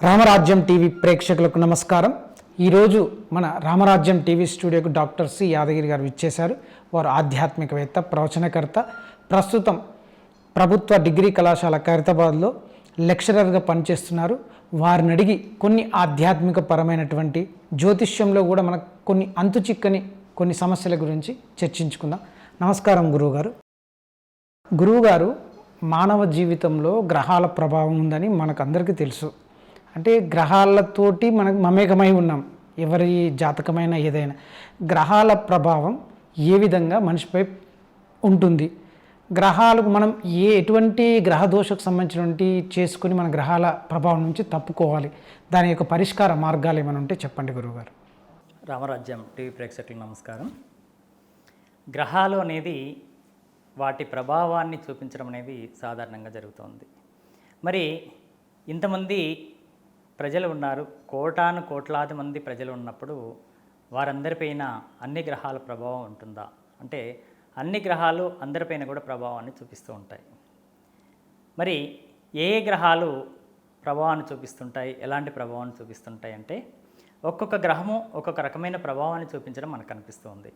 రామరాజ్యం TV ప్రేక్షకులకు నమస్కారం. ఈరోజు మన రామరాజ్యం టీవీ స్టూడియోకు డాక్టర్ సి యాదగిరి గారు ఇచ్చేశారు వారు ఆధ్యాత్మికవేత్త ప్రవచనకర్త. ప్రస్తుతం ప్రభుత్వ డిగ్రీ కళాశాల ఖైరతాబాద్లో లెక్చరర్గా పనిచేస్తున్నారు. వారిని అడిగి కొన్ని ఆధ్యాత్మిక పరమైనటువంటి జ్యోతిష్యంలో కూడా మనకు కొన్ని అంతు చిక్కని కొన్ని సమస్యల గురించి చర్చించుకుందాం. నమస్కారం గురువుగారు. గురువుగారు మానవ జీవితంలో గ్రహాల ప్రభావం ఉందని మనకందరికీ తెలుసు. అంటే గ్రహాలతోటి మనం మమేకమై ఉన్నాం. ఎవరి జాతకమైన ఏదైనా. గ్రహాల ప్రభావం ఏ విధంగా మనిషిపై ఉంటుంది? గ్రహాలకు మనం ఏ ఎటువంటి గ్రహ దోషకు సంబంధించినటువంటి చేసుకుని మన గ్రహాల ప్రభావం నుంచి తప్పుకోవాలి? దాని యొక్క పరిష్కార మార్గాలు ఏమైనా ఉంటే చెప్పండి గురువుగారు. రామరాజ్యం టీవీ ప్రేక్షకులు నమస్కారం. గ్రహాలు అనేది వాటి ప్రభావాన్ని చూపించడం అనేది సాధారణంగా జరుగుతుంది. మరి ఇంతమంది ప్రజలు ఉన్నారు. కోటాను కోట్లాది మంది ప్రజలు ఉన్నప్పుడు వారందరిపైన అన్ని గ్రహాల ప్రభావం ఉంటుందా? అంటే అన్ని గ్రహాలు అందరిపైన కూడా ప్రభావాన్ని చూపిస్తూ ఉంటాయి. మరి ఏ గ్రహాలు ప్రభావాన్ని చూపిస్తుంటాయి? ఎలాంటి ప్రభావాన్ని చూపిస్తుంటాయి అంటే ఒక్కొక్క గ్రహము ఒక్కొక్క రకమైన ప్రభావాన్ని చూపించడం మనకు కనిపిస్తుంది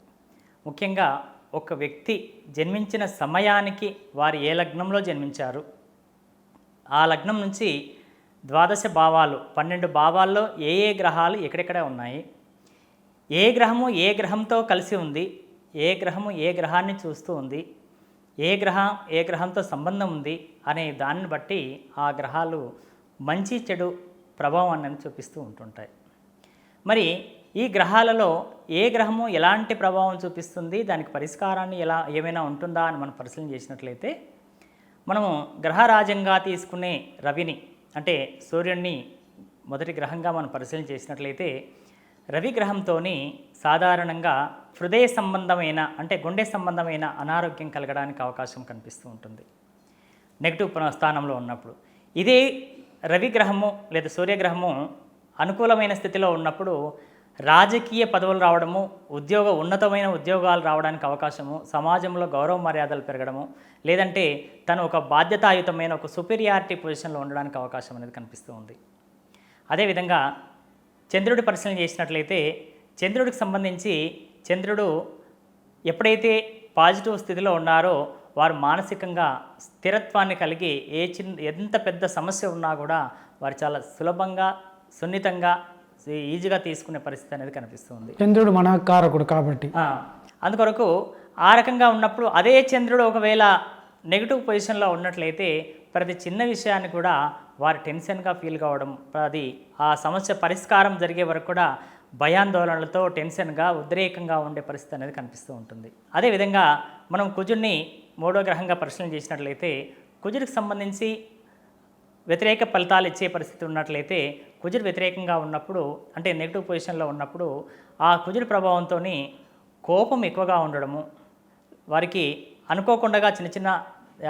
ముఖ్యంగా ఒక వ్యక్తి జన్మించిన సమయానికి వారు ఏ లగ్నంలో జన్మించారు? ఆ లగ్నం నుంచి ద్వాదశ భావాలు. పన్నెండు భావాల్లో ఏ ఏ గ్రహాలు ఎక్కడెక్కడ ఉన్నాయి? ఏ గ్రహము ఏ గ్రహంతో కలిసి ఉంది? ఏ గ్రహము ఏ గ్రహాన్ని చూస్తూ ఉంది? ఏ గ్రహం ఏ గ్రహంతో సంబంధం ఉంది? అనే దాన్ని బట్టి ఆ గ్రహాలు మంచి చెడు ప్రభావాన్ని అనేది చూపిస్తూ ఉంటుంటాయి. మరి ఈ గ్రహాలలో ఏ గ్రహము ఎలాంటి ప్రభావం చూపిస్తుంది? దానికి పరిష్కారాన్ని ఎలా ఏమైనా ఉంటుందా అని మనం పరిశీలన చేసినట్లయితే మనము గ్రహరాజంగా తీసుకునే రవిని అంటే సూర్యుడిని మొదటి గ్రహంగా మనం పరిశీలన చేసినట్లయితే రవి గ్రహంతోని సాధారణంగా హృదయ సంబంధమైన అంటే గుండె సంబంధమైన అనారోగ్యం కలగడానికి అవకాశం కనిపిస్తూ ఉంటుంది. నెగిటివ్ ప్ర- స్థానంలో ఉన్నప్పుడు. ఇదే రవి గ్రహము లేదా సూర్యగ్రహము అనుకూలమైన స్థితిలో ఉన్నప్పుడు రాజకీయ పదవులు రావడము ఉద్యోగ ఉన్నతమైన ఉద్యోగాలు రావడానికి అవకాశము సమాజంలో గౌరవ మర్యాదలు పెరగడము లేదంటే తను ఒక బాధ్యతాయుతమైన ఒక సుపీరియారిటీ పొజిషన్లో ఉండడానికి అవకాశం అనేది కనిపిస్తూ ఉంది. అదేవిధంగా చంద్రుడి పరిశీలన చేసినట్లయితే చంద్రుడికి సంబంధించి చంద్రుడు ఎప్పుడైతే పాజిటివ్ స్థితిలో ఉన్నారో వారు మానసికంగా స్థిరత్వాన్ని కలిగి ఏ చిన్న ఎంత పెద్ద సమస్య ఉన్నా కూడా వారు చాలా సులభంగా సున్నితంగా ఈజీగా తీసుకునే పరిస్థితి అనేది కనిపిస్తుంది. చంద్రుడు మన కారకుడు కాబట్టి. అందుకొరకు ఆ రకంగా ఉన్నప్పుడు అదే చంద్రుడు ఒకవేళ నెగిటివ్ పొజిషన్లో ఉన్నట్లయితే ప్రతి చిన్న విషయాన్ని కూడా వారు టెన్షన్గా ఫీల్ కావడం అది ఆ సమస్య పరిష్కారం జరిగే వరకు కూడా భయాందోళనలతో టెన్షన్గా ఉద్రేకంగా ఉండే పరిస్థితి అనేది కనిపిస్తూ ఉంటుంది. అదేవిధంగా మనం కుజుడిని మూడో గ్రహంగా పరిశీలన చేసినట్లయితే కుజుడికి సంబంధించి వ్యతిరేక ఫలితాలు ఇచ్చే పరిస్థితి ఉన్నట్లయితే కుజుడు వ్యతిరేకంగా ఉన్నప్పుడు అంటే నెగిటివ్ పొజిషన్లో ఉన్నప్పుడు ఆ కుజుడి ప్రభావంతో కోపం ఎక్కువగా ఉండడము. వారికి అనుకోకుండా చిన్న చిన్న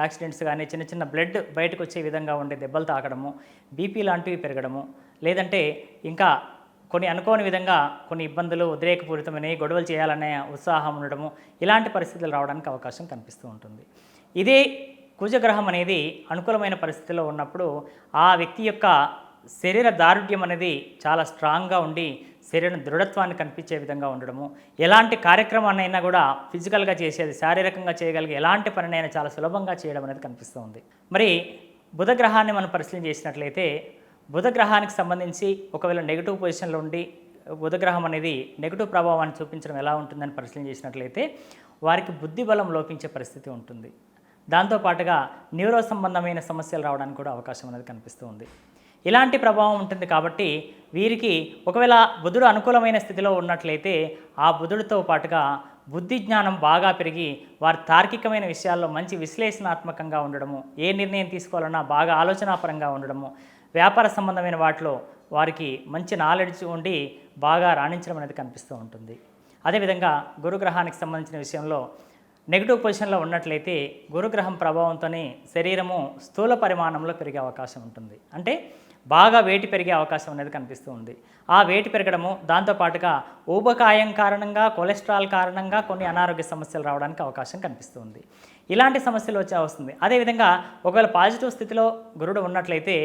యాక్సిడెంట్స్ కానీ చిన్న చిన్న బ్లడ్ బయటకు వచ్చే విధంగా ఉండే దెబ్బలు తాకడము బీపీ లాంటివి పెరగడము లేదంటే ఇంకా కొన్ని అనుకోని విధంగా కొన్ని ఇబ్బందులు ఉద్రేకపూరితమైన గొడవలు చేయాలనే ఉత్సాహం ఉండడము ఇలాంటి పరిస్థితులు రావడానికి అవకాశం కనిపిస్తూ ఉంటుంది. ఇదే కుజగ్రహం అనేది అనుకూలమైన పరిస్థితిలో ఉన్నప్పుడు ఆ వ్యక్తి యొక్క శరీర దారుఢ్యం అనేది చాలా స్ట్రాంగ్గా ఉండి శరీరం దృఢత్వాన్ని కనిపించే విధంగా ఉండడము. ఎలాంటి కార్యక్రమాన్నైనా కూడా ఫిజికల్గా చేసేది శారీరకంగా చేయగలిగే ఎలాంటి పనినైనా చాలా సులభంగా చేయడం అనేది కనిపిస్తూ ఉంది. మరి బుధగ్రహాన్ని మనం పరిశీలన చేసినట్లయితే బుధ గ్రహానికి సంబంధించి ఒకవేళ నెగిటివ్ పొజిషన్లో ఉండి బుధగ్రహం అనేది నెగిటివ్ ప్రభావాన్ని చూపించడం ఎలా ఉంటుందని పరిశీలన చేసినట్లయితే వారికి బుద్ధి బలం లోపించే పరిస్థితి ఉంటుంది. దాంతోపాటుగా న్యూరో సంబంధమైన సమస్యలు రావడానికి కూడా అవకాశం అనేది కనిపిస్తూ ఉంది. ఇలాంటి ప్రభావం ఉంటుంది కాబట్టి వీరికి ఒకవేళ బుధుడు అనుకూలమైన స్థితిలో ఉన్నట్లయితే ఆ బుధుడితో పాటుగా బుద్ధి జ్ఞానం బాగా పెరిగి వారి తార్కికమైన విషయాల్లో మంచి విశ్లేషణాత్మకంగా ఉండడము ఏ నిర్ణయం తీసుకోవాలన్నా బాగా ఆలోచనాపరంగా ఉండడము వ్యాపార సంబంధమైన వాటిలో వారికి మంచి నాలెడ్జ్ ఉండి బాగా రాణించడం అనేది కనిపిస్తూ ఉంటుంది. అదేవిధంగా గురుగ్రహానికి సంబంధించిన విషయంలో నెగిటివ్ పొజిషన్లో ఉన్నట్లయితే గురుగ్రహం ప్రభావంతోనే శరీరము స్థూల పరిమాణంలో పెరిగే అవకాశం ఉంటుంది. అంటే బాగా వేటి పెరిగే అవకాశం అనేది కనిపిస్తూ ఉంది. ఆ వేటి పెరగడము దాంతోపాటుగా ఊబకాయం కారణంగా కొలెస్ట్రాల్ కారణంగా కొన్ని అనారోగ్య సమస్యలు రావడానికి అవకాశం కనిపిస్తూ ఉంది. ఇలాంటి సమస్యలు వచ్చే వస్తుంది అదేవిధంగా ఒకవేళ పాజిటివ్ స్థితిలో గురుడు ఉన్నట్లయితే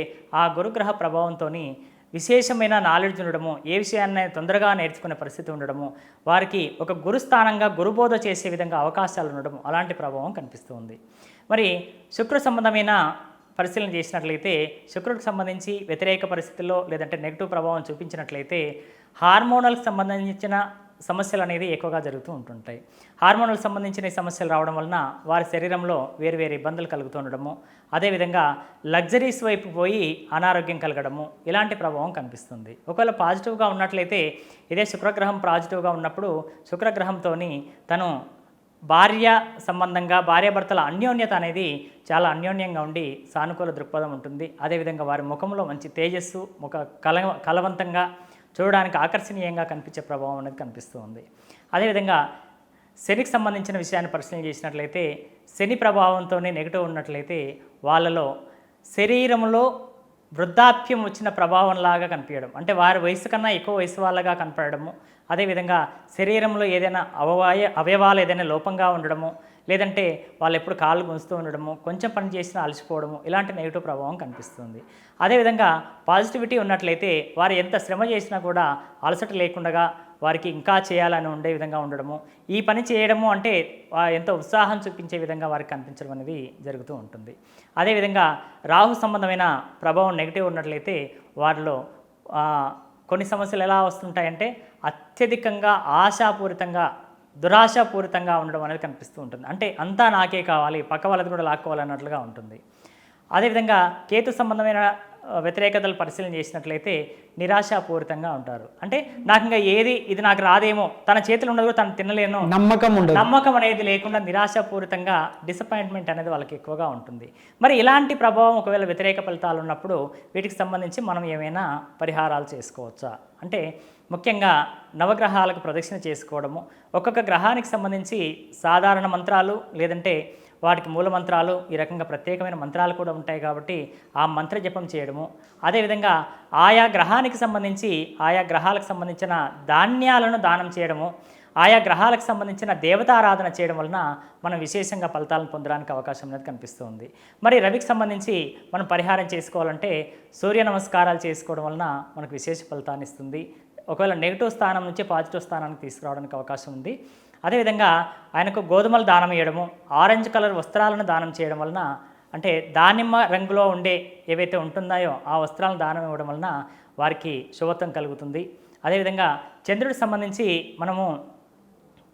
ఆ గురుగ్రహ ప్రభావంతో విశేషమైన నాలెడ్జ్ ఉండడము ఏ విషయాన్ని తొందరగా నేర్చుకునే పరిస్థితి ఉండడము వారికి ఒక గురుస్థానంగా గురుబోధ చేసే విధంగా అవకాశాలు ఉండడము అలాంటి ప్రభావం కనిపిస్తుంది మరి శుక్ర సంబంధమైన పరిశీలన చేసినట్లయితే శుక్రుడికి సంబంధించి వ్యతిరేక పరిస్థితుల్లో లేదంటే నెగిటివ్ ప్రభావం చూపించినట్లయితే హార్మోనల్కి సంబంధించిన సమస్యలు అనేది ఎక్కువగా జరుగుతూ ఉంటుంటాయి. హార్మోనల్ సంబంధించిన సమస్యలు రావడం వలన వారి శరీరంలో వేరు వేరు ఇబ్బందులు కలుగుతూ ఉండడము అదేవిధంగా లగ్జరీస్ వైపు పోయి అనారోగ్యం కలగడము ఇలాంటి ప్రభావం కనిపిస్తుంది. ఒకవేళ పాజిటివ్గా ఉన్నట్లయితే ఇదే శుక్రగ్రహం పాజిటివ్గా ఉన్నప్పుడు శుక్రగ్రహంతో తను భార్య సంబంధంగా భార్యాభర్తల అన్యోన్యత అనేది చాలా అన్యోన్యంగా ఉండి సానుకూల దృక్పథం ఉంటుంది. అదేవిధంగా వారి ముఖంలో మంచి తేజస్సు ముఖ కల కలవంతంగా చూడడానికి ఆకర్షణీయంగా కనిపించే ప్రభావం అనేది కనిపిస్తూ ఉంది. అదేవిధంగా శనికి సంబంధించిన విషయాన్ని పరిశీలన చేసినట్లయితే శని ప్రభావంతోనే నెగిటివ్ ఉన్నట్లయితే వాళ్ళలో శరీరంలో వృద్ధాప్యం వచ్చిన ప్రభావంలాగా కనిపించడం. అంటే వారి వయసు కన్నా ఎక్కువ వయసు వాళ్ళగా కనపడము అదేవిధంగా శరీరంలో ఏదైనా అవవాయ అవయవాలు ఏదైనా లోపంగా ఉండడము. లేదంటే వాళ్ళు ఎప్పుడు కాళ్ళు గుంజుతూ ఉండడము కొంచెం పని చేసినా అలసిపోవడము ఇలాంటి నెగిటివ్ ప్రభావం కనిపిస్తుంది. అదేవిధంగా పాజిటివిటీ ఉన్నట్లయితే వారు ఎంత శ్రమ చేసినా కూడా అలసట లేకుండా వారికి ఇంకా చేయాలని ఉండే విధంగా ఉండడము. ఈ పని చేయడము అంటే ఎంతో ఉత్సాహం చూపించే విధంగా వారికి కనిపించడం అనేది జరుగుతూ ఉంటుంది. అదేవిధంగా రాహు సంబంధమైన ప్రభావం నెగిటివ్ ఉన్నట్లయితే వారిలో కొన్ని సమస్యలు ఎలా వస్తుంటాయంటే అత్యధికంగా ఆశాపూరితంగా దురాశాపూరితంగా ఉండడం అనేది కనిపిస్తూ ఉంటుంది. అంటే అంతా నాకే కావాలి పక్క వాళ్ళది కూడా లాక్కోవాలన్నట్లుగా ఉంటుంది. అదేవిధంగా కేతు సంబంధమైన వ్యతిరేకతలు పరిశీలన చేసినట్లయితే నిరాశాపూరితంగా ఉంటారు. అంటే నాకు ఇంకా ఏది ఇది నాకు రాదేమో తన చేతిలో కూడా తను తినలేను నమ్మకం ఉండదు. నమ్మకం అనేది లేకుండా నిరాశాపూరితంగా డిసప్పాయింట్మెంట్ అనేది వాళ్ళకి ఎక్కువగా ఉంటుంది. మరి ఇలాంటి ప్రభావం ఒకవేళ వ్యతిరేక ఫలితాలు ఉన్నప్పుడు వీటికి సంబంధించి మనం ఏమైనా పరిహారాలు చేసుకోవచ్చా? అంటే ముఖ్యంగా నవగ్రహాలకు ప్రదక్షిణ చేసుకోవడము ఒక్కొక్క గ్రహానికి సంబంధించి సాధారణ మంత్రాలు లేదంటే వాటికి మూల మంత్రాలు ఈ రకంగా ప్రత్యేకమైన మంత్రాలు కూడా ఉంటాయి కాబట్టి ఆ మంత్ర జపం చేయడము. అదేవిధంగా ఆయా గ్రహానికి సంబంధించి ఆయా గ్రహాలకు సంబంధించిన ధాన్యాలను దానం చేయడము ఆయా గ్రహాలకు సంబంధించిన దేవతారాధన చేయడం వలన మనం విశేషంగా ఫలితాలను పొందడానికి అవకాశం అనేది కనిపిస్తుంది. మరి రవికి సంబంధించి మనం పరిహారం చేసుకోవాలంటే సూర్య నమస్కారాలు చేసుకోవడం వలన మనకు విశేష ఫలితాన్ని ఇస్తుంది. ఒకవేళ నెగిటివ్ స్థానం నుంచి పాజిటివ్ స్థానానికి తీసుకురావడానికి అవకాశం ఉంది. అదేవిధంగా ఆయనకు గోధుమలు దానం ఇవ్వడము ఆరెంజ్ కలర్ వస్త్రాలను దానం చేయడం వలన అంటే దానిమ్మ రంగులో ఉండే ఏవైతే ఉంటున్నాయో ఆ వస్త్రాలను దానం ఇవ్వడం వలన వారికి శుభత్వం కలుగుతుంది. అదేవిధంగా చంద్రుడికి సంబంధించి మనము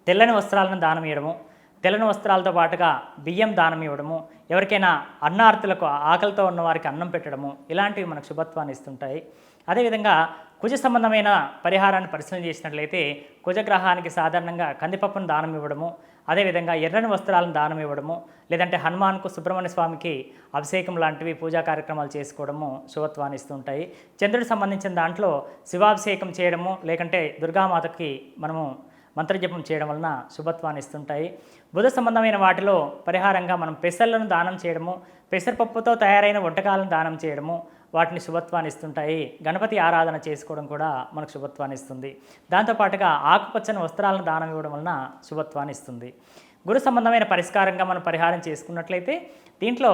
తెల్లని వస్త్రాలను దానం ఇవ్వడము తెల్లని వస్త్రాలతో పాటుగా బియ్యం దానం ఇవ్వడము ఎవరికైనా అన్నార్థులకు ఆకలితో ఉన్న వారికి అన్నం పెట్టడము ఇలాంటివి మనకు శుభత్వాన్ని ఇస్తుంటాయి. అదేవిధంగా కుజ సంబంధమైన పరిహారాన్ని పరిశీలన చేసినట్లయితే కుజగ్రహానికి సాధారణంగా కందిపప్పును దానం ఇవ్వడము అదేవిధంగా ఎర్రని వస్త్రాలను దానం ఇవ్వడము లేదంటే హనుమాన్కు సుబ్రహ్మణ్య స్వామికి అభిషేకం లాంటివి పూజా కార్యక్రమాలు చేసుకోవడము శుభత్వాన్ని ఇస్తుంటాయి. చంద్రుడికి సంబంధించిన దాంట్లో శివాభిషేకం చేయడము లేకంటే దుర్గామాతకి మనము మంత్రజపం చేయడం వలన శుభత్వాన్ని ఇస్తుంటాయి. బుధ సంబంధమైన వాటిలో పరిహారంగా మనం పెసర్లను దానం చేయడము పెసరపప్పుతో తయారైన వంటకాలను దానం చేయడము వాటిని శుభత్వాన్ని ఇస్తుంటాయి. గణపతి ఆరాధన చేసుకోవడం కూడా మనకు శుభత్వాన్ని ఇస్తుంది. దాంతోపాటుగా ఆకుపచ్చని వస్త్రాలను దానం ఇవ్వడం వలన శుభత్వాన్ని ఇస్తుంది. గురు సంబంధమైన పరిష్కారంగా మనం పరిహారం చేసుకున్నట్లయితే దీంట్లో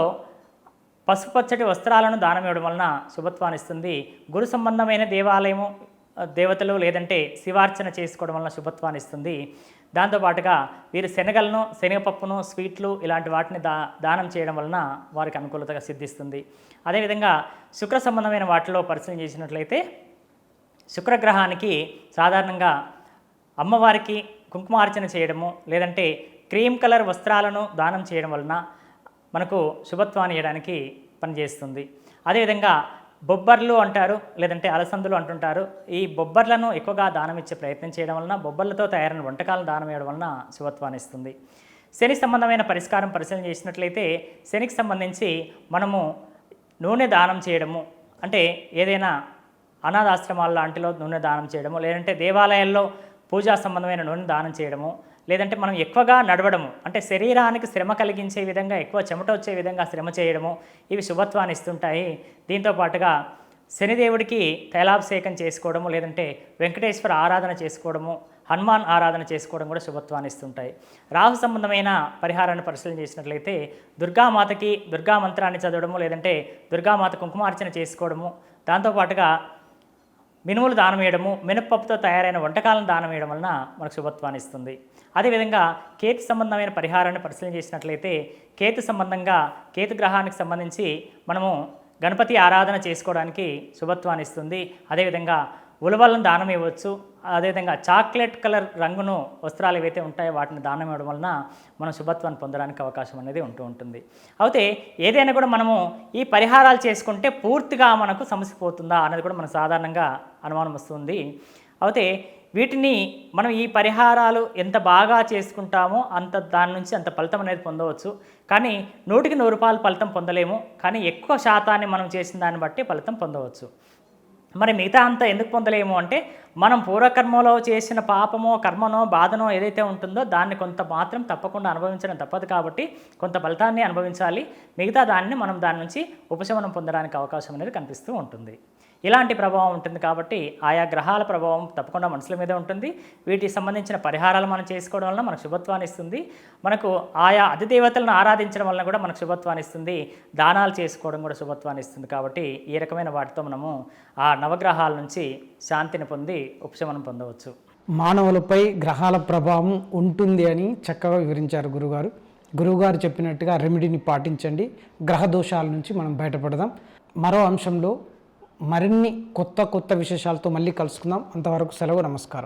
పసుపచ్చటి వస్త్రాలను దానం ఇవ్వడం వలన శుభత్వాన్ని ఇస్తుంది. గురు సంబంధమైన దేవాలయము దేవతలు లేదంటే శివార్చన చేసుకోవడం వలన శుభత్వాన్ని ఇస్తుంది. దాంతోపాటుగా వీరు శనగలను శనగపప్పును స్వీట్లు ఇలాంటి వాటిని దా దానం చేయడం వలన వారికి అనుకూలతగా సిద్ధిస్తుంది. అదేవిధంగా శుక్ర సంబంధమైన వాటిలో పరిశీలన చేసినట్లయితే శుక్రగ్రహానికి సాధారణంగా అమ్మవారికి కుంకుమార్చన చేయడము లేదంటే క్రీమ్ కలర్ వస్త్రాలను దానం చేయడం వలన మనకు శుభత్వాన్ని ఇవ్వడానికి పనిచేస్తుంది. అదేవిధంగా బొబ్బర్లు అంటారు లేదంటే అలసందులు అంటుంటారు. ఈ బొబ్బర్లను ఎక్కువగా దానం ఇచ్చే ప్రయత్నం చేయడం వలన బొబ్బర్లతో తయారైన వంటకాలను దానం ఇవ్వడం వలన శుభత్వాన్ని ఇస్తుంది. శని సంబంధమైన పరిష్కారం పరిశీలన చేసినట్లయితే శనికి సంబంధించి మనము నూనె దానం చేయడము అంటే ఏదైనా అనాథాశ్రమాల లాంటిలో నూనె దానం చేయడము లేదంటే దేవాలయాల్లో పూజా సంబంధమైన నూనె దానం చేయడము లేదంటే మనం ఎక్కువగా నడవడము అంటే శరీరానికి శ్రమ కలిగించే విధంగా ఎక్కువ చెమట వచ్చే విధంగా శ్రమ చేయడము ఇవి శుభత్వాన్ని ఇస్తుంటాయి. దీంతో పాటుగా శనిదేవుడికి తైలాభిషేకం చేసుకోవడము లేదంటే వెంకటేశ్వర ఆరాధన చేసుకోవడము హనుమాన్ ఆరాధన చేసుకోవడం కూడా శుభత్వాన్ని ఇస్తుంటాయి. రాహు సంబంధమైన పరిహారాన్ని పరిశీలన చేసినట్లయితే దుర్గామాతకి దుర్గా మంత్రాన్ని చదవడము లేదంటే దుర్గామాత కుంకుమార్చన చేసుకోవడము దాంతోపాటుగా మినుములు దానం వేయడము మినపప్పుతో తయారైన వంటకాలను దానం వేయడం వలన మనకు శుభత్వాన్ని ఇస్తుంది. అదేవిధంగా కేతు సంబంధమైన పరిహారాన్ని పరిశీలన చేసినట్లయితే కేతు సంబంధంగా కేతు గ్రహానికి సంబంధించి మనము గణపతి ఆరాధన చేసుకోవడానికి శుభత్వాన్ని ఇస్తుంది. అదేవిధంగా ఉలవలను దానం ఇవ్వచ్చు. అదేవిధంగా చాక్లెట్ కలర్ రంగును వస్త్రాలు ఏవైతే ఉంటాయో వాటిని దానం ఇవ్వడం వలన మనం శుభత్వాన్ని పొందడానికి అవకాశం అనేది ఉంటూ ఉంటుంది. అయితే ఏదైనా కూడా మనము ఈ పరిహారాలు చేసుకుంటే పూర్తిగా మనకు సమస్య పోతుందా అనేది కూడా మనకు సాధారణంగా అనుమానం వస్తుంది. అయితే వీటిని మనం ఈ పరిహారాలు ఎంత బాగా చేసుకుంటామో అంత దాని నుంచి అంత ఫలితం అనేది పొందవచ్చు. కానీ నూటికి నూరు రూపాయలు ఫలితం పొందలేము. కానీ ఎక్కువ శాతాన్ని మనం చేసిన దాన్ని బట్టి ఫలితం పొందవచ్చు. మరి మిగతా అంతా ఎందుకు పొందలేము అంటే మనం పూర్వకర్మలో చేసిన పాపమో కర్మనో బాధనో ఏదైతే ఉంటుందో దాన్ని కొంత మాత్రం తప్పకుండా అనుభవించడం తప్పదు కాబట్టి కొంత ఫలితాన్ని అనుభవించాలి. మిగతా దాన్ని మనం దాని నుంచి ఉపశమనం పొందడానికి అవకాశం అనేది కనిపిస్తూ ఉంటుంది. ఇలాంటి ప్రభావం ఉంటుంది కాబట్టి ఆయా గ్రహాల ప్రభావం తప్పకుండా మనుషుల మీద ఉంటుంది. వీటికి సంబంధించిన పరిహారాలు మనం చేసుకోవడం వలన మనకు శుభత్వాన్ని ఇస్తుంది. మనకు ఆయా అధిదేవతలను ఆరాధించడం వలన కూడా మనకు శుభత్వాన్ని ఇస్తుంది. దానాలు చేసుకోవడం కూడా శుభత్వాన్ని ఇస్తుంది కాబట్టి ఈ రకమైన వాటితో మనము ఆ నవగ్రహాల నుంచి శాంతిని పొంది ఉపశమనం పొందవచ్చు. మానవులపై గ్రహాల ప్రభావం ఉంటుంది అని చక్కగా వివరించారు గురుగారు. గురువుగారు చెప్పినట్టుగా రెమెడీని పాటించండి. గ్రహ దోషాల నుంచి మనం బయటపడదాం. మరో అంశంలో మరిన్ని కొత్త కొత్త విశేషాలతో మళ్ళీ కలుసుకుందాం. అంతవరకు సెలవు నమస్కారం.